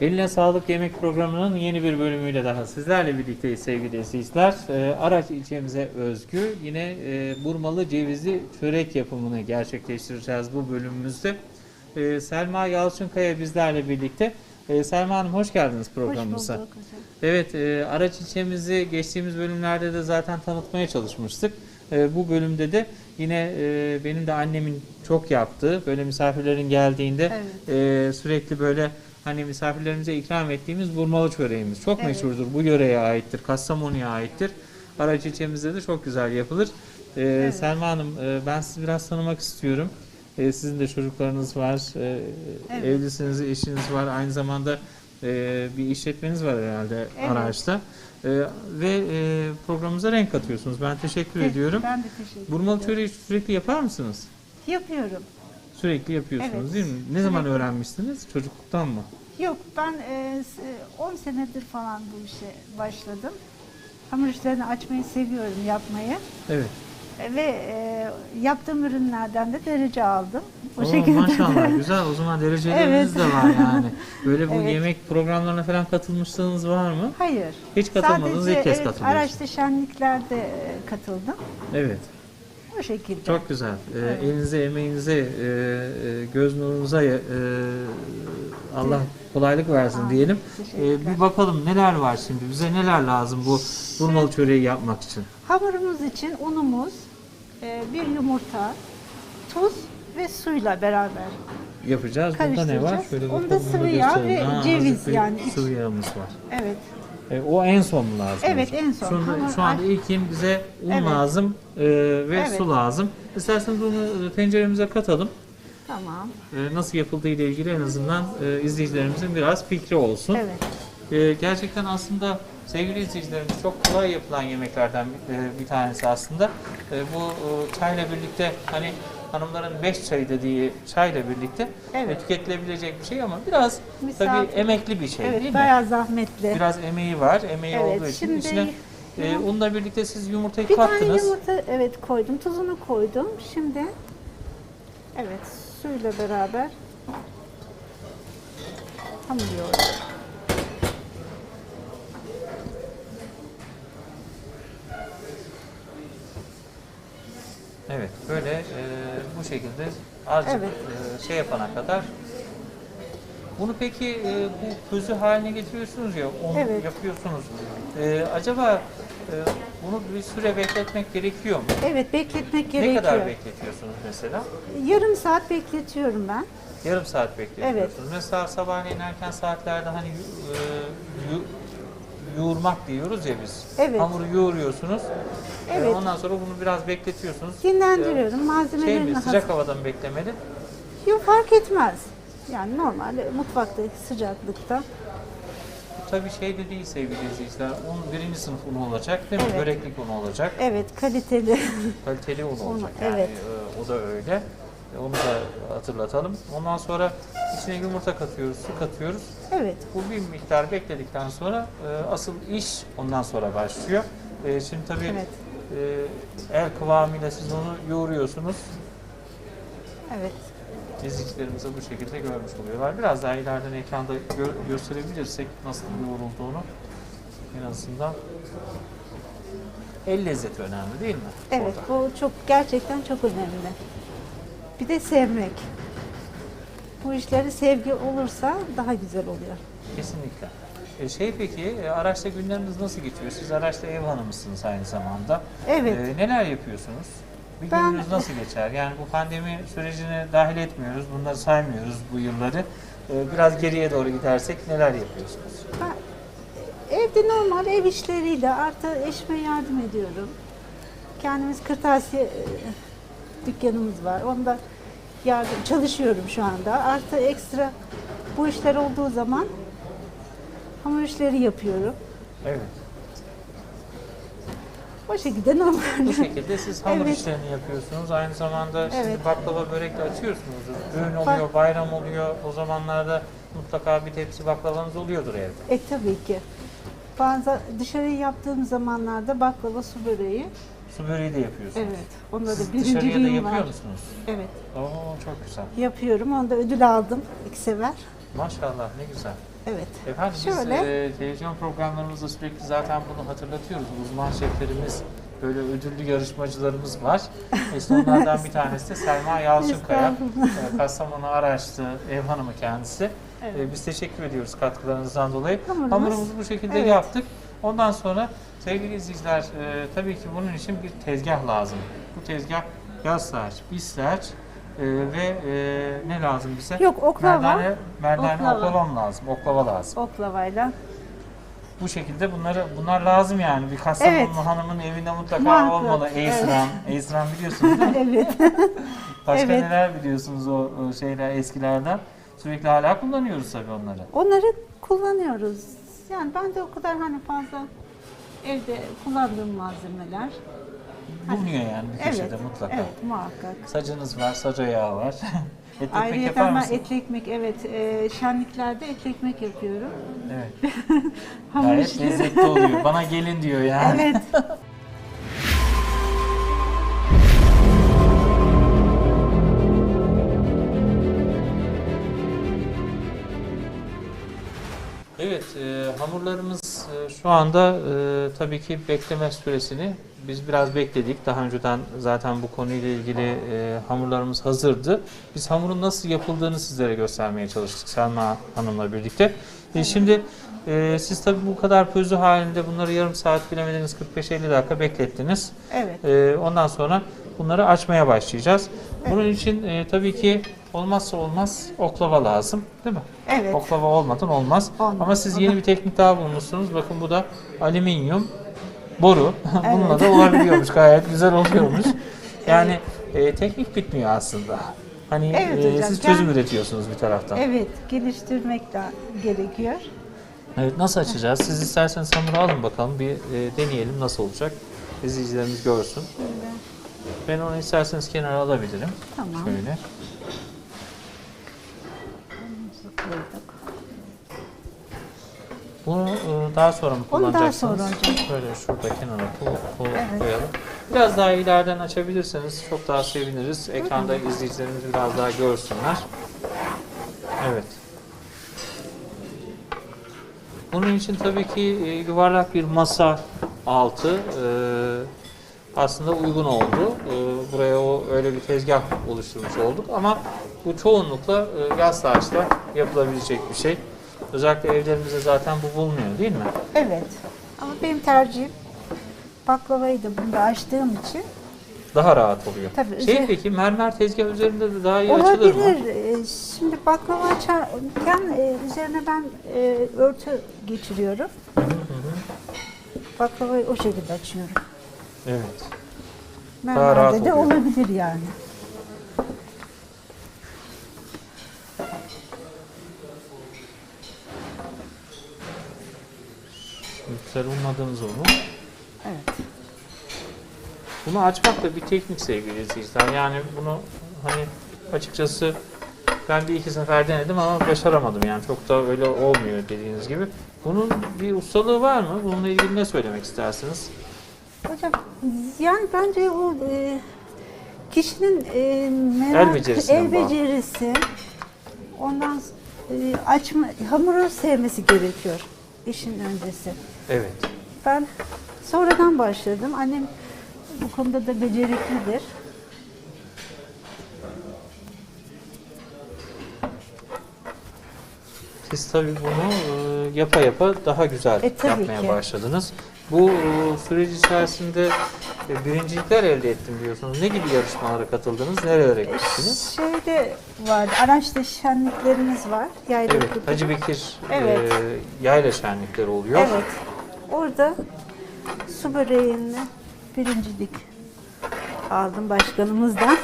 Eline Sağlık Yemek Programı'nın yeni bir bölümüyle daha sizlerle birlikteyiz sevgili izleyiciler. Ee, Araç ilçemize özgü yine e, burmalı cevizli çörek yapımını gerçekleştireceğiz bu bölümümüzde. Ee, Selma Yalçınkaya bizlerle birlikte. Ee, Selma Hanım hoş geldiniz programımıza. Hoş bulduk hocam. Evet, e, araç ilçemizi geçtiğimiz bölümlerde de zaten tanıtmaya çalışmıştık. E, bu bölümde de yine e, benim de annemin çok yaptığı, böyle misafirlerin geldiğinde e, sürekli böyle hani misafirlerimize ikram ettiğimiz burmalı çöreğimiz. Çok Evet. meşhurdur, bu yöreye aittir, Kastamonu'ya aittir. Araç ilçemizde de çok güzel yapılır. E, Selma Hanım, e, ben sizi biraz tanımak istiyorum. E, sizin de çocuklarınız var, e, Evet. evlisiniz, eşiniz var, aynı zamanda e, bir işletmeniz var herhalde Evet. araçta. E, ve e, programımıza renk katıyorsunuz. Ben teşekkür Evet, ediyorum. Ben de teşekkür Burmalı ederim. çöreği sürekli yapar mısınız? Yapıyorum. Sürekli yapıyorsunuz Evet. değil mi? Ne zaman Sürekli. öğrenmiştiniz? Çocukluktan mı? Yok ben e, s- 10 senedir falan bu işe başladım. Hamur işlerini açmayı seviyorum yapmayı. Evet. E, Ve e, yaptığım ürünlerden de derece aldım. O Oo, şekilde. Maşallah güzel. O zaman dereceleriniz Evet. de var yani. Böyle bu Evet. yemek programlarına falan katılmışlığınız var mı? Hayır. Hiç katılmadınız, Sadece ilk kez evet, katılıyorsunuz. araçta şenliklerde e, katıldım. Evet. O şekilde. Çok güzel. Ee, Evet. Elinize, emeğinize, e, e, göz nurunuza e, Allah kolaylık versin Amin. diyelim. Ee, bir bakalım neler var şimdi. Bize neler lazım bu burmalı çöreği yapmak için? Hamurumuz için unumuz, e, bir yumurta, tuz ve suyla beraber Yapacağız. Burada ne var? Şöyle Onda sıvı yağ ve Aa, ceviz yani Sıvı yağımız var. Evet. E, o en son mu lazım? Evet, hocam? en son. Şu, anda- Hamur- şu anda ilkin bize un Evet. lazım e, ve Evet. su lazım. İsterseniz bunu e, tenceremize katalım. Tamam. E, nasıl yapıldığı ile ilgili en azından e, izleyicilerimizin biraz fikri olsun. Evet. Ee, gerçekten aslında sevgili izleyicilerimiz çok kolay yapılan yemeklerden e, bir tanesi aslında. E, bu e, çayla birlikte hani hanımların beş çayı dediği çayla birlikte Evet. tüketilebilecek bir şey ama biraz Misafir- tabii emekli bir şey Evet, değil mi? bayağı zahmetli. Biraz emeği var. Emeği Evet, olduğu için şimdi içine e, unla birlikte siz yumurtayı bir tane kattınız. yumurta evet koydum, tuzunu koydum. Şimdi evet suyla beraber hamur Evet, böyle e, bu şekilde azıcık Evet. e, şey yapana kadar. Bunu peki e, bu közü haline getiriyorsunuz ya, onu Evet. yapıyorsunuz. E, acaba e, bunu bir süre bekletmek gerekiyor mu? Evet bekletmek gerekiyor. Ne kadar bekletiyorsunuz mesela? Yarım saat bekletiyorum ben. Yarım saat bekletiyorsunuz. Mesela sabahleyin erken saatlerde hani e, yoğurmak diyoruz ya biz. Evet. Hamuru yoğuruyorsunuz. E, Evet. ondan sonra bunu biraz bekletiyorsunuz. Dinlendiriyorum. Şey Malzemelerini mi, hazır. sıcak havada mı beklemeli? Yok fark etmez. Yani normal mutfakta sıcaklıkta. Bu tabii şey de değil sevgili izleyiciler. Un birinci sınıf unu olacak değil mi? Evet. Böreklik unu olacak. Evet kaliteli. Kaliteli un Unu, olacak yani. evet. e, O da öyle. E, Onu da hatırlatalım. Ondan sonra içine yumurta katıyoruz, su katıyoruz. evet. Bu bir miktar bekledikten sonra e, asıl iş ondan sonra başlıyor. E, Şimdi tabii Evet. e, el kıvamıyla siz onu yoğuruyorsunuz. Evet. İzleyicilerimize bu şekilde görmüş oluyorlar. Biraz daha ileriden ekranda gö- gösterebilirsek nasıl yoğrulduğunu en azından el lezzeti önemli değil mi? Evet Orada. bu çok gerçekten çok önemli. Bir de sevmek. Bu işleri sevgi olursa daha güzel oluyor. Kesinlikle. E, şey peki, e, araçta günleriniz nasıl geçiyor? Siz araçta ev hanımısınız aynı zamanda. Evet. E, neler yapıyorsunuz? Bir Ben- gününüz nasıl geçer? Yani bu pandemi sürecine dahil etmiyoruz, bunları saymıyoruz bu yılları. E, biraz geriye doğru gidersek neler yapıyorsunuz? Ben evde normal ev işleriyle artı eşime yardım ediyorum. Kendimiz kırtasiye e, dükkanımız var. Onda yardım çalışıyorum şu anda. Artı ekstra bu işler olduğu zaman hamur işleri yapıyorum. Evet. O şekilde normal. Bu şekilde siz hamur Evet. işlerini yapıyorsunuz. Aynı zamanda siz Evet. baklava börek de açıyorsunuz. Düğün oluyor, bayram oluyor. O zamanlarda mutlaka bir tepsi baklavanız oluyordur evde. E tabii ki. Bazen dışarıya yaptığım zamanlarda baklava su böreği. Su böreği de yapıyorsunuz. Evet. Onda da Siz dışarıya da birinciliğim yapıyor var. musunuz? Evet. Oo çok güzel. Yapıyorum. Onda ödül aldım ilk sefer. Maşallah ne güzel. Evet. Efendim Şöyle. biz e, televizyon programlarımızda sürekli zaten bunu hatırlatıyoruz. Uzman şeflerimiz, böyle ödüllü yarışmacılarımız var. İşte onlardan bir tanesi de Selma Yalçınkaya. E, Kastamonu Araç'tı ev hanımı kendisi. Evet. E, biz teşekkür ediyoruz katkılarınızdan dolayı. Hamurumuz- Hamurumuzu bu şekilde Evet. yaptık. Ondan sonra sevgili izleyiciler e, tabii ki bunun için bir tezgah lazım. Bu tezgah yaz saç, bis saç e, ve e, ne lazım bize? Yok oklava. Merdane, merdane Oklava. oklavam lazım. Oklava lazım. Oklavayla. Bu şekilde bunları bunlar lazım yani. Bir Kastamonu Evet. hanımın evinde mutlaka Muhakkak, olmalı. evet. Esran. Esran biliyorsunuz değil mi? evet. Başka Evet. neler biliyorsunuz o, o şeyler eskilerden? Sürekli hala kullanıyoruz tabii onları. Onları kullanıyoruz. Yani ben de o kadar hani fazla evde kullandığım malzemeler. Bulunuyor yani bir köşede Evet. mutlaka. Evet muhakkak. Sacınız var, saca yağı var. Et ekmek yapar ben mısın? etli ekmek evet e, şenliklerde etli ekmek yapıyorum. Evet. Hamur Gayet lezzetli oluyor. Bana gelin diyor yani. Evet. Evet, e, hamurlarımız e, şu anda e, tabii ki bekleme süresini biz biraz bekledik. Daha önceden zaten bu konuyla ilgili e, hamurlarımız hazırdı. Biz hamurun nasıl yapıldığını sizlere göstermeye çalıştık Selma Hanım'la birlikte. E, şimdi e, siz tabii bu kadar pözü halinde bunları yarım saat bilemediniz 45-50 dakika beklettiniz. Evet. E, ondan sonra bunları açmaya başlayacağız. Bunun için e, tabii ki olmazsa olmaz oklava lazım değil mi? Evet. Oklava olmadan olmaz. Olmaz. Ama siz yeni bir teknik daha bulmuşsunuz. Bakın bu da alüminyum boru. Bununla da olabiliyormuş. Gayet güzel oluyormuş. Yani e, teknik bitmiyor aslında. Hani Evet e, siz çözüm yani- üretiyorsunuz bir taraftan. Evet. Evet, geliştirmek de gerekiyor. nasıl açacağız? Siz isterseniz hamuru alın bakalım. Bir e, deneyelim nasıl olacak. İzleyicilerimiz görsün. Şöyle. Ben onu isterseniz kenara alabilirim. Tamam. Şöyle. Bunu e, daha sonra mı Onu daha kullanacaksınız? sonra hocam. Şöyle şurada kenara ko- Evet. koyalım. Biraz daha ileriden açabilirseniz çok daha seviniriz. Ekranda izleyicilerimiz biraz daha görsünler. Evet. Bunun için tabii ki e, yuvarlak bir masa altı e, aslında uygun oldu. E, buraya o öyle bir tezgah oluşturmuş olduk ama bu çoğunlukla e, yaz saçla yapılabilecek bir şey. Özellikle evlerimizde zaten bu bulunuyor değil mi? Evet. Ama benim tercihim baklavayı da bunda açtığım için Daha rahat oluyor. Tabii, şey üzer- peki mermer tezgah üzerinde de daha iyi açılır mı? olabilir. Ee, Şimdi baklava açarken e, üzerine ben e, örtü geçiriyorum. Hı hı hı. Baklavayı o şekilde açıyorum. Evet. Daha rahat Mermerde de oluyor. olabilir yani. Güzel unladığınız onu. Evet. Bunu açmak da bir teknik sevgili izleyiciler. Yani bunu hani açıkçası ben bir iki sefer denedim ama başaramadım. Yani çok da öyle olmuyor dediğiniz gibi. Bunun bir ustalığı var mı? Bununla ilgili ne söylemek istersiniz? Hocam yani bence o e, kişinin e, merak, El becerisinden el becerisi ondan e, açma hamuru sevmesi gerekiyor işin öncesi. Evet. Ben sonradan başladım. Annem bu konuda da beceriklidir. Siz tabii bunu e, yapa yapa daha güzel E, yapmaya ki. başladınız. Bu e, süreç içerisinde e, birincilikler elde ettim diyorsunuz. Ne gibi yarışmalara katıldınız? Nerelere gittiniz? Şeyde vardı, araçta şenliklerimiz var. Yayla Evet, kulübü. Hacı Bekir Evet. e, yayla şenlikleri oluyor. Evet. Orada su böreğinde birincilik aldım başkanımızdan.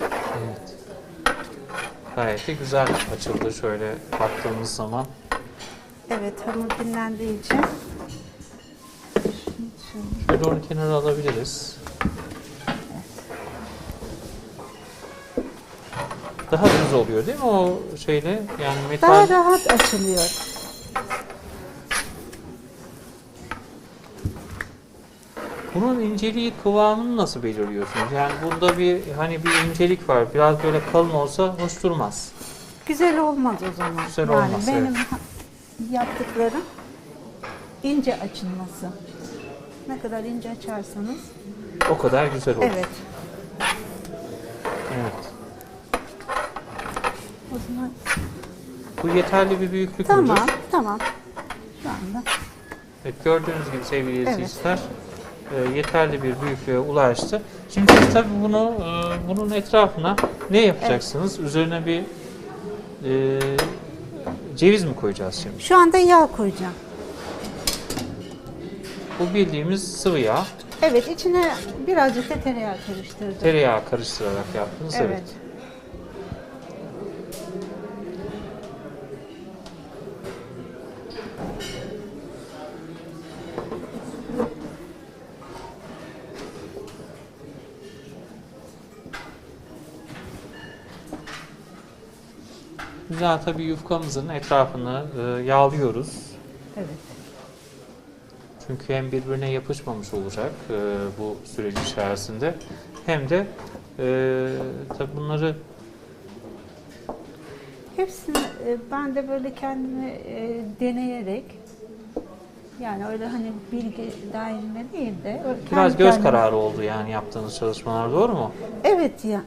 Evet. Gayet de güzel açıldı şöyle baktığımız zaman. Evet, hamur dinlendiği için. Şöyle. Onu kenara alabiliriz. Daha düz oluyor değil mi o şeyle? Yani metal Daha rahat açılıyor. Bunun inceliği kıvamını nasıl belirliyorsunuz? Yani bunda bir hani bir incelik var. Biraz böyle kalın olsa hoş durmaz. güzel olmaz o zaman. Güzel yani olmaz, benim evet. Yaptıklarım ince açılması. Ne kadar ince açarsanız. O kadar güzel olur. Evet. Evet. O zaman Bu yeterli bir büyüklük tamam, müdür? tamam. Şu anda. Evet, gördüğünüz gibi sevgili izleyiciler e, yeterli bir büyüklüğe ulaştı. Şimdi siz tabii bunu e, bunun etrafına ne yapacaksınız? Üzerine bir e, ceviz mi koyacağız şimdi? Şu anda yağ koyacağım. Bu bildiğimiz sıvı yağ. Evet, içine birazcık da tereyağı karıştırdım. Tereyağı karıştırarak yaptınız. Evet. Evet. Güzel tabii yufkamızın etrafını e, yağlıyoruz. Evet. Çünkü hem birbirine yapışmamış olacak e, bu süreç içerisinde hem de e, tabii bunları Hepsini e, ben de böyle kendimi e, deneyerek yani öyle hani bilgi dahilinde değil de öyle biraz kendi göz kendime- kararı oldu yani yaptığınız çalışmalar doğru mu? Evet ya.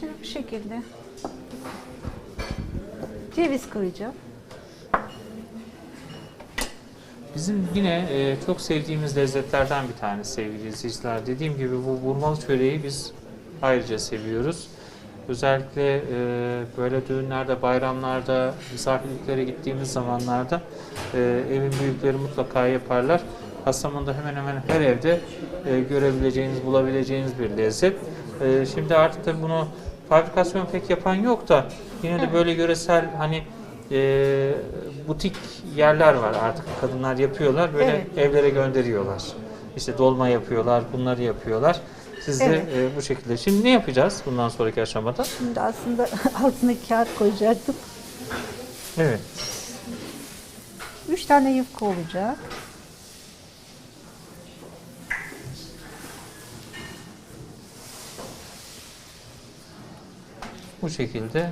Şimdi bu şekilde ceviz koyacağım. Bizim yine e, çok sevdiğimiz lezzetlerden bir tanesi sevgili izleyiciler. Dediğim gibi bu vurmalı çöreği biz ayrıca seviyoruz. Özellikle e, böyle düğünlerde, bayramlarda, misafirliklere gittiğimiz zamanlarda e, evin büyükleri mutlaka yaparlar. Kastamonu'da hemen hemen her evde e, görebileceğiniz, bulabileceğiniz bir lezzet. E, şimdi artık tabii bunu fabrikasyon pek yapan yok da yine de böyle yöresel hani e, butik yerler var artık kadınlar yapıyorlar böyle Evet. evlere gönderiyorlar. İşte dolma yapıyorlar, bunları yapıyorlar. Siz de Evet. e, bu şekilde. Şimdi ne yapacağız bundan sonraki aşamada? Şimdi aslında altına kağıt koyacaktım. Evet. Üç tane yufka olacak. Bu şekilde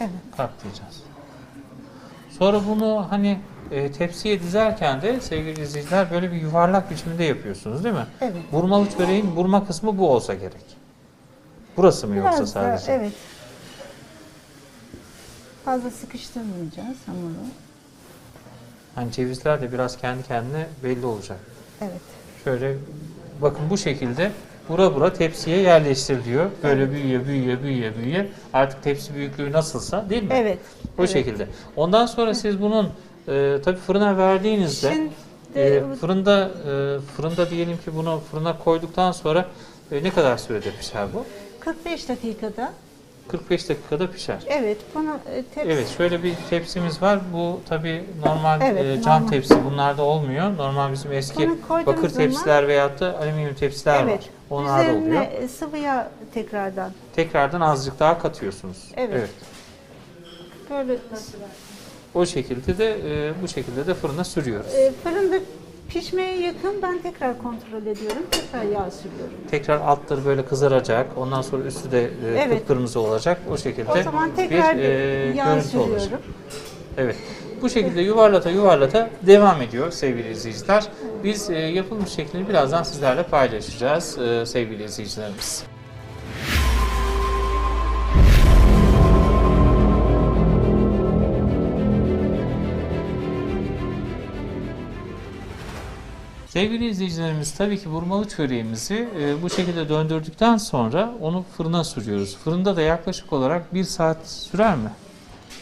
Evet. katlayacağız. Sonra bunu hani e, tepsiye dizerken de sevgili izleyiciler böyle bir yuvarlak biçimde yapıyorsunuz değil mi? Evet. Burmalı çöreğin burma kısmı bu olsa gerek. Burası mı yoksa Biraz da sadece? evet. Fazla sıkıştırmayacağız hamuru. Hani cevizler de biraz kendi kendine belli olacak. Evet. Şöyle bakın bu şekilde bura bura tepsiye yerleştiriliyor. Böyle büyüyor, büyüyor, büyüyor, büyüyor. Artık tepsi büyüklüğü nasılsa değil mi? Evet. O evet. şekilde. Ondan sonra siz bunun e, tabii fırına verdiğinizde Şimdi e, fırında e, fırında diyelim ki bunu fırına koyduktan sonra e, ne kadar sürede pişer bu? 45 dakikada 45 dakikada pişer. evet bunu e, tepsi Evet şöyle bir tepsimiz var. Bu tabii normal Evet, e, cam normal. tepsi. Bunlarda olmuyor. Normal bizim eski bakır zaman- tepsiler veyahut da alüminyum tepsiler evet. var. Onlar da Üzerine oluyor. e, sıvı yağ tekrardan Tekrardan azıcık daha katıyorsunuz. Evet. böyle O şekilde de e, bu şekilde de fırına sürüyoruz. e, fırında pişmeye yakın ben tekrar kontrol ediyorum. Tekrar yağ sürüyorum. Tekrar altları böyle kızaracak. Ondan sonra üstü de e, Evet. kıpkırmızı olacak. O şekilde O zaman tekrar bir e, yağ görüntü olacak. sürüyorum. Evet. Bu şekilde yuvarlata yuvarlata devam ediyor sevgili izleyiciler. Biz e, yapılmış şeklini birazdan sizlerle paylaşacağız e, sevgili izleyicilerimiz. Sevgili izleyicilerimiz tabii ki vurmalı çöreğimizi e, bu şekilde döndürdükten sonra onu fırına sürüyoruz. Fırında da yaklaşık olarak bir saat sürer mi?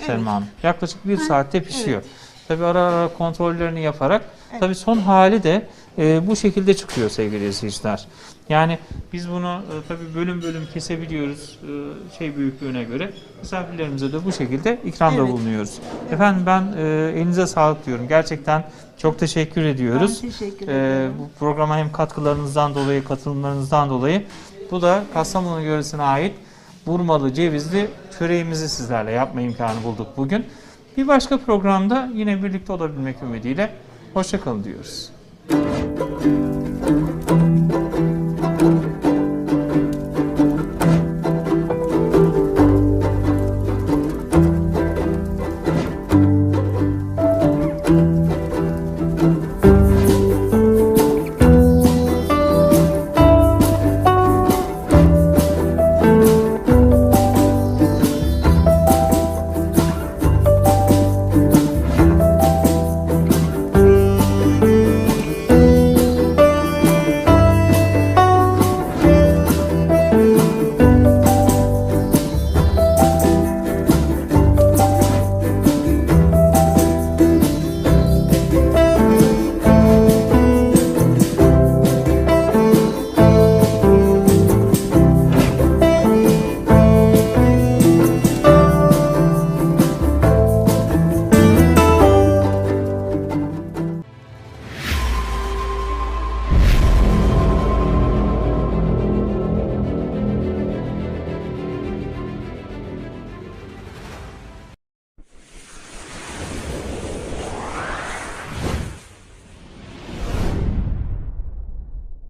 Selma Hanım. Yaklaşık bir saatte pişiyor. Tabii ara ara kontrollerini yaparak tabii son hali de e, bu şekilde çıkıyor sevgili izleyiciler. Yani biz bunu e, tabii bölüm bölüm kesebiliyoruz e, şey büyüklüğüne göre. Misafirlerimize de bu şekilde ikramda Evet. bulunuyoruz. Efendim ben e, elinize sağlık diyorum. Gerçekten çok teşekkür ediyoruz. Ben teşekkür ederim. bu programa hem katkılarınızdan dolayı, katılımlarınızdan dolayı bu da Kastamonu yöresine ait burmalı cevizli çöreğimizi sizlerle yapma imkanı bulduk bugün. Bir başka programda yine birlikte olabilmek ümidiyle hoşçakalın diyoruz.